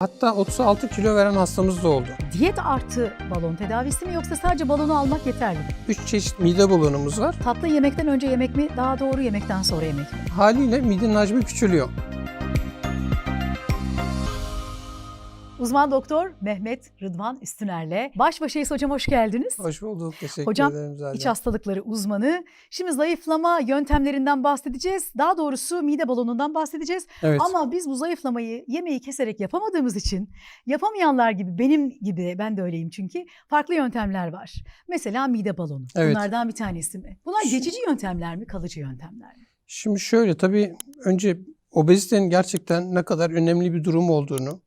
Hatta 36 kilo veren hastamız da oldu. Diyet artı balon tedavisi mi yoksa sadece balonu almak yeterli mi? 3 çeşit mide balonumuz var. Tatlı yemekten önce yemek mi, daha doğru yemekten sonra yemek mi? Haliyle midenin hacmi küçülüyor. Uzman doktor Mehmet Rıdvan Üstüner'le baş başayız hocam hoş geldiniz. Hoş bulduk. Teşekkür Hocam, ederim zaten. İç hastalıkları uzmanı. Şimdi zayıflama yöntemlerinden bahsedeceğiz. Daha doğrusu mide balonundan bahsedeceğiz. Evet. Ama biz bu zayıflamayı yemeği keserek yapamadığımız için yapamayanlar gibi benim gibi ben de öyleyim çünkü farklı yöntemler var. Mesela mide balonu. Evet. Bunlardan bir tanesi mi? Bunlar Şu- geçici yöntemler mi, kalıcı yöntemler mi? Şimdi şöyle tabii önce obezitenin gerçekten ne kadar önemli bir durum olduğunu,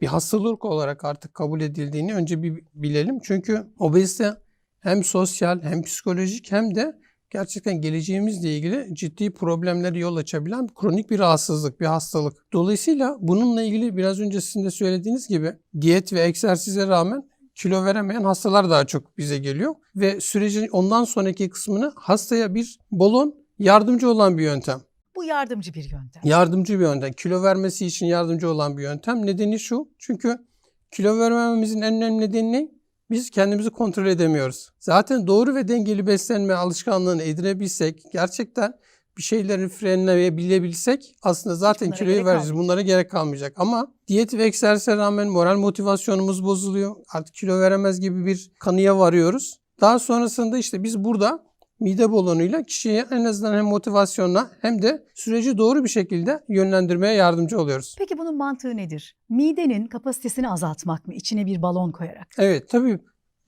bir hastalık olarak artık kabul edildiğini önce bir bilelim. Çünkü obezite hem sosyal hem psikolojik hem de gerçekten geleceğimizle ilgili ciddi problemlere yol açabilen kronik bir rahatsızlık, bir hastalık. Dolayısıyla bununla ilgili biraz önce sizin de söylediğiniz gibi diyet ve egzersize rağmen kilo veremeyen hastalar daha çok bize geliyor. Ve sürecin ondan sonraki kısmını hastaya bir balon yardımcı olan bir yöntem. Bu yardımcı bir yöntem. Yardımcı bir yöntem. Kilo vermesi için yardımcı olan bir yöntem. Nedeni şu. Çünkü kilo vermememizin en önemli nedeni ne? Biz kendimizi kontrol edemiyoruz. Zaten doğru ve dengeli beslenme alışkanlığını edinebilsek, gerçekten bir şeyleri frenleyebilebilsek aslında zaten bunlara kiloyu vereceğiz. kalmayacak. Bunlara gerek kalmayacak. Ama diyet ve egzersize rağmen moral motivasyonumuz bozuluyor. Artık kilo veremez gibi bir kanıya varıyoruz. Daha sonrasında işte biz burada mide balonuyla kişiye en azından hem motivasyonla hem de süreci doğru bir şekilde yönlendirmeye yardımcı oluyoruz. Peki bunun mantığı nedir? Midenin kapasitesini azaltmak mı içine bir balon koyarak? Evet tabii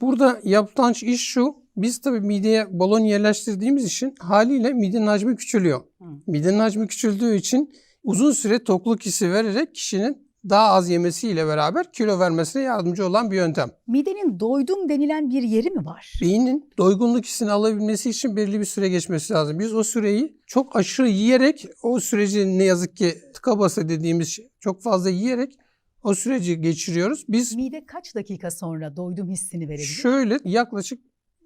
burada yapılan iş şu. Biz tabii mideye balon yerleştirdiğimiz için haliyle midenin hacmi küçülüyor. Hı. Midenin hacmi küçüldüğü için uzun süre tokluk hissi vererek kişinin daha az yemesiyle beraber kilo vermesine yardımcı olan bir yöntem. Midenin doydum denilen bir yeri mi var? Beynin doygunluk hissini alabilmesi için belirli bir süre geçmesi lazım. Biz o süreyi çok aşırı yiyerek o süreci ne yazık ki tıka basa dediğimiz şey, çok fazla yiyerek o süreci geçiriyoruz. Biz Mide kaç dakika sonra doydum hissini verebilir? şöyle yaklaşık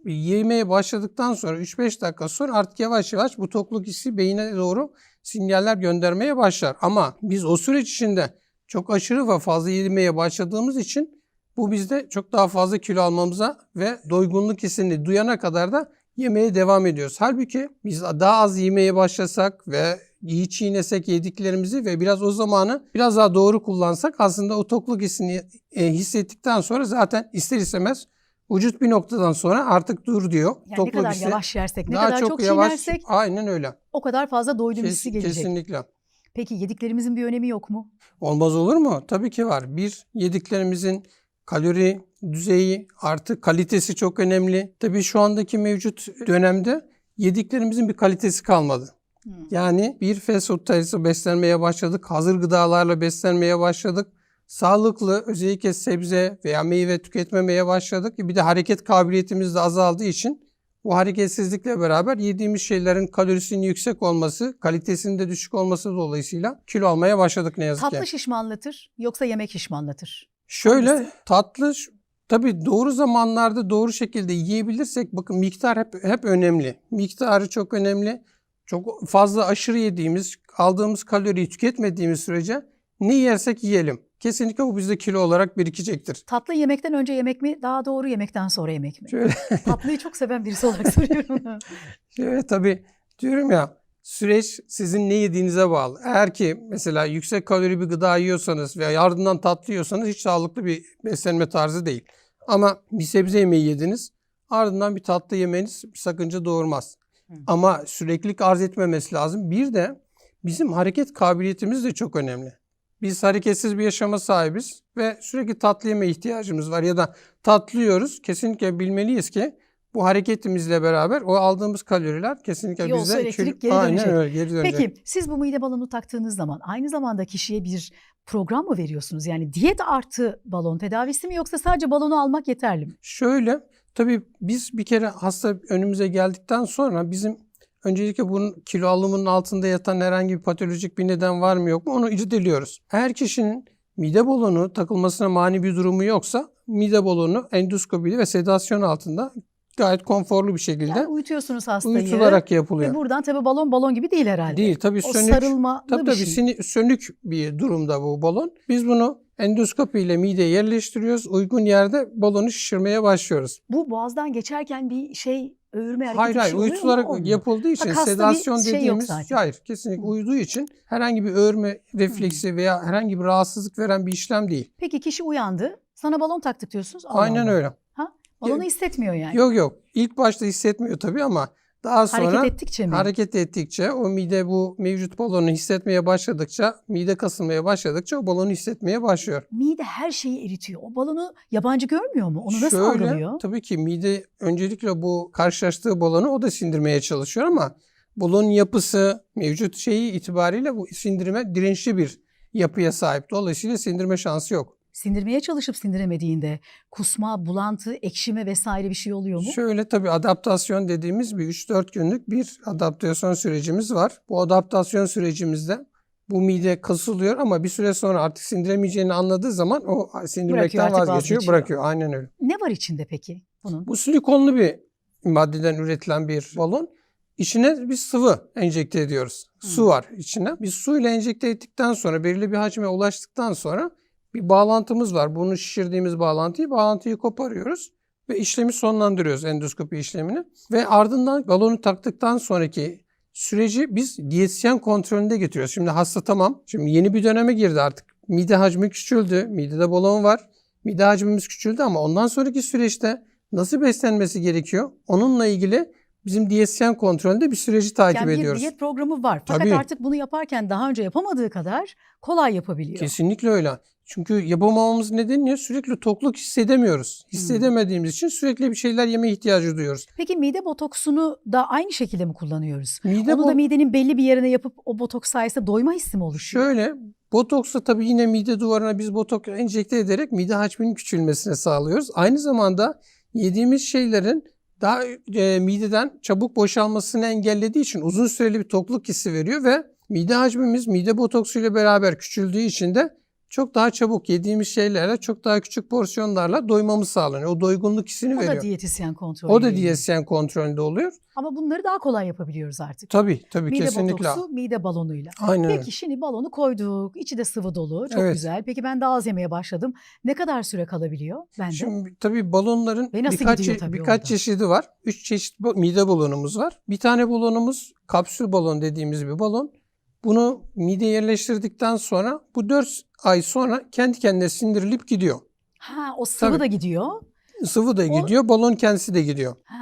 yemeye başladıktan sonra 3-5 dakika sonra artık yavaş yavaş bu tokluk hissi beyine doğru sinyaller göndermeye başlar. Ama biz o süreç içinde çok aşırı ve fazla yemeye başladığımız için bu bizde çok daha fazla kilo almamıza ve doygunluk hissini duyana kadar da yemeye devam ediyoruz. Halbuki biz daha az yemeye başlasak ve iyi çiğnesek yediklerimizi ve biraz o zamanı biraz daha doğru kullansak aslında o tokluk hissini e, hissettikten sonra zaten ister istemez vücut bir noktadan sonra artık dur diyor. Yani ne Tokluk kadar hissi yavaş yersek, ne daha kadar çok, yavaş. çiğnersek Aynen öyle. o kadar fazla doydum Kes- hissi gelecek. kesinlikle. Peki yediklerimizin bir önemi yok mu? Olmaz olur mu? Tabii ki var. Bir, yediklerimizin kalori düzeyi artı kalitesi çok önemli. Tabii şu andaki mevcut dönemde yediklerimizin bir kalitesi kalmadı. Hmm. Yani bir fast food tarzı beslenmeye başladık. Hazır gıdalarla beslenmeye başladık. Sağlıklı özellikle sebze veya meyve tüketmemeye başladık. Bir de hareket kabiliyetimiz de azaldığı için bu hareketsizlikle beraber yediğimiz şeylerin kalorisinin yüksek olması, kalitesinin de düşük olması dolayısıyla kilo almaya başladık ne yazık ki. Tatlı şişmanlatır yoksa yemek şişmanlatır? Şöyle Hangisi? tatlı tabii doğru zamanlarda doğru şekilde yiyebilirsek bakın miktar hep hep önemli. Miktarı çok önemli. Çok fazla aşırı yediğimiz, aldığımız kaloriyi tüketmediğimiz sürece ne yersek yiyelim. Kesinlikle bu bizde kilo olarak birikecektir. Tatlı yemekten önce yemek mi, daha doğru yemekten sonra yemek mi? Şöyle Tatlıyı çok seven birisi olarak soruyorum şöyle tabii diyorum ya süreç sizin ne yediğinize bağlı. Eğer ki mesela yüksek kalori bir gıda yiyorsanız veya ardından tatlı yiyorsanız hiç sağlıklı bir beslenme tarzı değil. Ama bir sebze yemeği yediniz ardından bir tatlı yemeniz bir sakınca doğurmaz. Hı. Ama süreklilik arz etmemesi lazım. Bir de bizim hareket kabiliyetimiz de çok önemli. Biz hareketsiz bir yaşama sahibiz ve sürekli tatlı yeme ihtiyacımız var ya da tatlı yiyoruz. Kesinlikle bilmeliyiz ki bu hareketimizle beraber o aldığımız kaloriler kesinlikle Yolsu bize elektrik geri Aynen dönecek. öyle geri dönecek. Peki siz bu mide balonu taktığınız zaman aynı zamanda kişiye bir program mı veriyorsunuz? Yani diyet artı balon tedavisi mi yoksa sadece balonu almak yeterli mi? Şöyle tabii biz bir kere hasta önümüze geldikten sonra bizim öncelikle bunun kilo alımının altında yatan herhangi bir patolojik bir neden var mı yok mu onu irdeliyoruz. Eğer kişinin mide balonu takılmasına mani bir durumu yoksa mide balonu endoskopi ve sedasyon altında gayet konforlu bir şekilde Yani uyutuyorsunuz hastayı. uyutularak yapılıyor. Ve buradan tabii balon balon gibi değil herhalde. Değil tabii O sönük. sarılmalı Tabii bir tabii şey. sönük bir durumda bu balon. Biz bunu Endoskopi ile mideye yerleştiriyoruz. Uygun yerde balonu şişirmeye başlıyoruz. Bu boğazdan geçerken bir şey öğürme hareketi Hayır hayır şey uyutularak Olmuyor. yapıldığı için bir sedasyon şey dediğimiz hayır kesinlikle Hı. uyuduğu için herhangi bir öğürme refleksi veya herhangi bir rahatsızlık veren bir işlem değil. Peki kişi uyandı. Sana balon taktık diyorsunuz. Allah Aynen Allah. öyle. Balonu Ya- hissetmiyor yani. Yok yok. İlk başta hissetmiyor tabii ama daha sonra Hareket ettikçe mi? hareket ettikçe o mide bu mevcut balonu hissetmeye başladıkça, mide kasılmaya başladıkça o balonu hissetmeye başlıyor. Mide her şeyi eritiyor. O balonu yabancı görmüyor mu? Onu nasıl Şöyle, algılıyor? Tabii ki mide öncelikle bu karşılaştığı balonu o da sindirmeye çalışıyor ama balonun yapısı mevcut şeyi itibariyle bu sindirime dirençli bir yapıya sahip. Dolayısıyla sindirme şansı yok. Sindirmeye çalışıp sindiremediğinde kusma, bulantı, ekşime vesaire bir şey oluyor mu? Şöyle tabii adaptasyon dediğimiz bir 3-4 günlük bir adaptasyon sürecimiz var. Bu adaptasyon sürecimizde bu mide kasılıyor ama bir süre sonra artık sindiremeyeceğini anladığı zaman o sindirmekten vazgeçiyor, vazgeçiyor. bırakıyor. Aynen öyle. Ne var içinde peki bunun? Bu silikonlu bir maddeden üretilen bir balon. İçine bir sıvı enjekte ediyoruz. Su Hmm. var içine. Biz suyla enjekte ettikten sonra belirli bir hacme ulaştıktan sonra bir bağlantımız var. Bunu şişirdiğimiz bağlantıyı, bağlantıyı koparıyoruz ve işlemi sonlandırıyoruz endoskopi işlemini. Ve ardından balonu taktıktan sonraki süreci biz diyetisyen kontrolünde getiriyoruz. Şimdi hasta tamam. Şimdi yeni bir döneme girdi artık. Mide hacmi küçüldü. Midede balon var. Mide hacmimiz küçüldü ama ondan sonraki süreçte nasıl beslenmesi gerekiyor? Onunla ilgili bizim diyetisyen kontrolünde bir süreci takip yani bir ediyoruz. diyet programı var. Fakat Tabii. artık bunu yaparken daha önce yapamadığı kadar kolay yapabiliyor. Kesinlikle öyle. Çünkü yapamamamız nedeni ne? Sürekli tokluk hissedemiyoruz. Hmm. Hissedemediğimiz için sürekli bir şeyler yeme ihtiyacı duyuyoruz. Peki mide botoksunu da aynı şekilde mi kullanıyoruz? Mide Onu da midenin belli bir yerine yapıp o botoks sayesinde doyma hissi mi oluşuyor? Şöyle botoksla tabii yine mide duvarına biz botoks enjekte ederek mide hacminin küçülmesine sağlıyoruz. Aynı zamanda yediğimiz şeylerin daha e, mideden çabuk boşalmasını engellediği için uzun süreli bir tokluk hissi veriyor ve mide hacmimiz mide botoksuyla beraber küçüldüğü için de çok daha çabuk yediğimiz şeylerle çok daha küçük porsiyonlarla doymamız sağlanıyor. O doygunluk hissini o veriyor. da diyetisyen kontrolü. O da diyetisyen kontrolünde oluyor. Ama bunları daha kolay yapabiliyoruz artık. Tabii tabii mide kesinlikle. botoksu, mide balonuyla. Aynen öyle. Peki şimdi balonu koyduk. İçi de sıvı dolu. Çok Evet. güzel. Peki ben daha az yemeye başladım. Ne kadar süre kalabiliyor bende? Şimdi tabii balonların birkaç, çe- tabii birkaç orada? çeşidi var. Üç çeşit mide balonumuz var. Bir tane balonumuz kapsül balon dediğimiz bir balon. Bunu mideye yerleştirdikten sonra bu 4 ay sonra kendi kendine sindirilip gidiyor. ha o sıvı Tabii. da gidiyor. Sıvı da O- gidiyor, balon kendisi de gidiyor. Ha.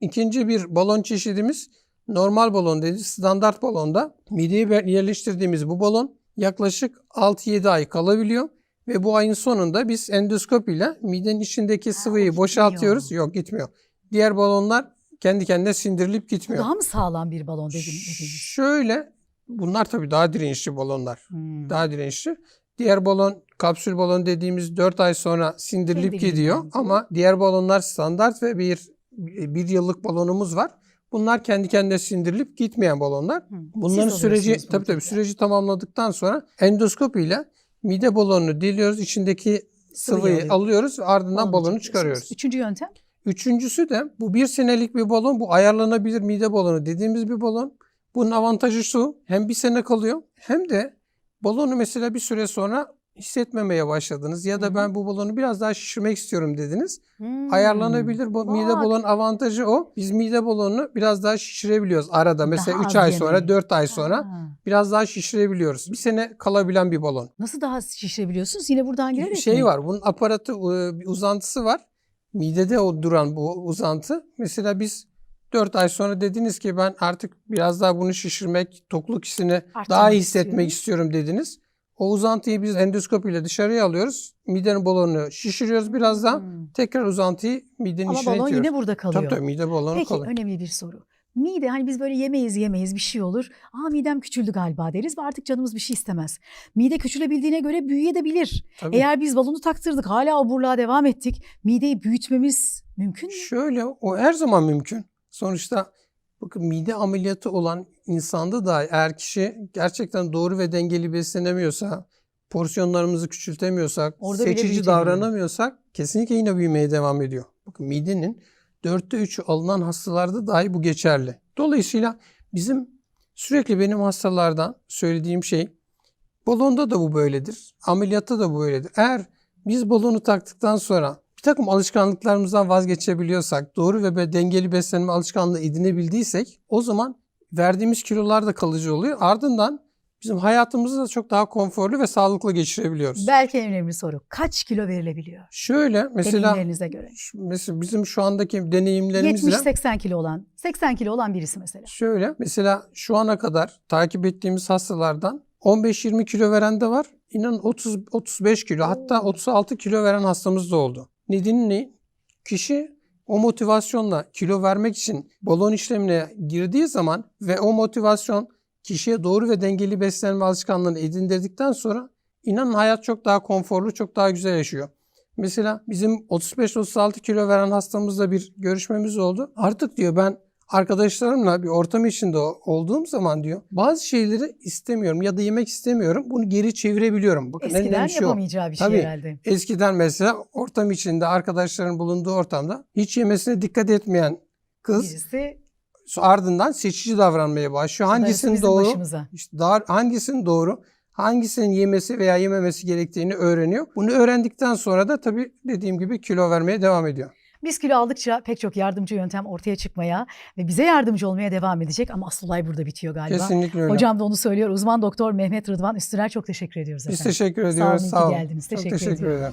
İkinci bir balon çeşidimiz normal balon dediğimiz standart balonda mideye yerleştirdiğimiz bu balon yaklaşık 6-7 ay kalabiliyor. Ve bu ayın sonunda biz endoskop ile midenin içindeki sıvıyı boşaltıyoruz. Yok gitmiyor. Diğer balonlar kendi kendine sindirilip gitmiyor. daha mı sağlam bir balon dedim, dediğiniz? Şöyle bunlar tabii daha dirençli balonlar. Hmm. Daha dirençli. Diğer balon kapsül balon dediğimiz 4 ay sonra sindirilip Kendiliğinden gidiyor. Ama diğer balonlar standart ve bir bir yıllık balonumuz var. Bunlar kendi kendine sindirilip gitmeyen balonlar. Hı. Bunların Siz süreci tabii tabii süreci tamamladıktan sonra endoskop ile mide balonunu deliyoruz. içindeki Sıvıyı sıvıyı alıyor. alıyoruz. Ardından Balonu balonu çıkarıyoruz. Üçüncü yöntem? Üçüncüsü de bu bir senelik bir balon. Bu ayarlanabilir mide balonu dediğimiz bir balon. Bunun avantajı şu. Hem bir sene kalıyor hem de balonu mesela bir süre sonra hissetmemeye başladınız. Ya da hı. ben bu balonu biraz daha şişirmek istiyorum dediniz. Hmm. Ayarlanabilir bu mide Bak. balon avantajı o. Biz mide balonunu biraz daha şişirebiliyoruz arada. Mesela Daha 3 az ay sonra yemeği. 4 ay sonra Ha. biraz daha şişirebiliyoruz. Bir sene kalabilen bir balon. Nasıl daha şişirebiliyorsunuz? Yine buradan Bir girerek şey mi? var. Bunun aparatı bir uzantısı var. Midede o duran bu uzantı. Mesela biz 4 ay sonra dediniz ki ben artık biraz daha bunu şişirmek, tokluk hissini Arttırmak daha iyi hissetmek istiyorum. istiyorum dediniz. O uzantıyı biz endoskop ile dışarıya alıyoruz. Midenin balonunu şişiriyoruz biraz daha. Hmm. Tekrar uzantıyı midenin Ama içine balon itiyoruz. yine burada kalıyor. Tabii tabii mide balonu Peki kalıyor. önemli bir soru. Mide hani biz böyle yemeyiz yemeyiz bir şey olur. Aa midem küçüldü galiba deriz ve artık canımız bir şey istemez. Mide küçülebildiğine göre büyüyebilir. Tabii. Eğer biz balonu taktırdık hala oburluğa devam ettik. Mideyi büyütmemiz mümkün mü? Şöyle o her zaman mümkün. Sonuçta bakın mide ameliyatı olan insanda da eğer kişi gerçekten doğru ve dengeli beslenemiyorsa, porsiyonlarımızı küçültemiyorsak, Orada seçici davranamıyorsak kesinlikle yine büyümeye devam ediyor. Bakın midenin dörtte üçü alınan hastalarda dahi bu geçerli. Dolayısıyla bizim sürekli benim hastalardan söylediğim şey Balonda da bu böyledir. Ameliyatta da bu böyledir. Eğer biz balonu taktıktan sonra bir takım alışkanlıklarımızdan vazgeçebiliyorsak, doğru ve dengeli beslenme alışkanlığı edinebildiysek o zaman verdiğimiz kilolar da kalıcı oluyor. Ardından bizim hayatımızı da çok daha konforlu ve sağlıklı geçirebiliyoruz. Belki en önemli soru. Kaç kilo verilebiliyor? Şöyle mesela Deneyimlerinize göre. mesela bizim şu andaki deneyimlerimizle 70-80 kilo olan, 80 kilo olan birisi mesela. Şöyle mesela şu ana kadar takip ettiğimiz hastalardan 15-20 kilo veren de var. İnan 30 35 kilo hatta Oo. 36 kilo veren hastamız da oldu. Nedeni ne? Kişi o motivasyonla kilo vermek için balon işlemine girdiği zaman ve o motivasyon kişiye doğru ve dengeli beslenme alışkanlığını edindirdikten sonra inanın hayat çok daha konforlu, çok daha güzel yaşıyor. Mesela bizim 35-36 kilo veren hastamızla bir görüşmemiz oldu. Artık diyor ben arkadaşlarımla bir ortam içinde olduğum zaman diyor bazı şeyleri istemiyorum ya da yemek istemiyorum. Bunu geri çevirebiliyorum. Bakın en Eskiden şey o. yapamayacağı bir şey Tabii. herhalde. Eskiden mesela ortam içinde arkadaşların bulunduğu ortamda hiç yemesine dikkat etmeyen kız Birisi ardından seçici davranmaya başlıyor. Hangisinin doğru? başımıza. İşte daha hangisinin doğru, hangisinin yemesi veya yememesi gerektiğini öğreniyor. Bunu öğrendikten sonra da tabii dediğim gibi kilo vermeye devam ediyor. Biz kilo aldıkça pek çok yardımcı yöntem ortaya çıkmaya ve bize yardımcı olmaya devam edecek ama asıl olay burada bitiyor galiba. Kesinlikle öyle. Hocam da onu söylüyor. Uzman doktor Mehmet Rıdvan Üstüner çok teşekkür ediyoruz Biz efendim. teşekkür Sağ ediyoruz. olun, iyi ki Sağ olun. geldiniz. Çok Teşekkür teşekkür ederim.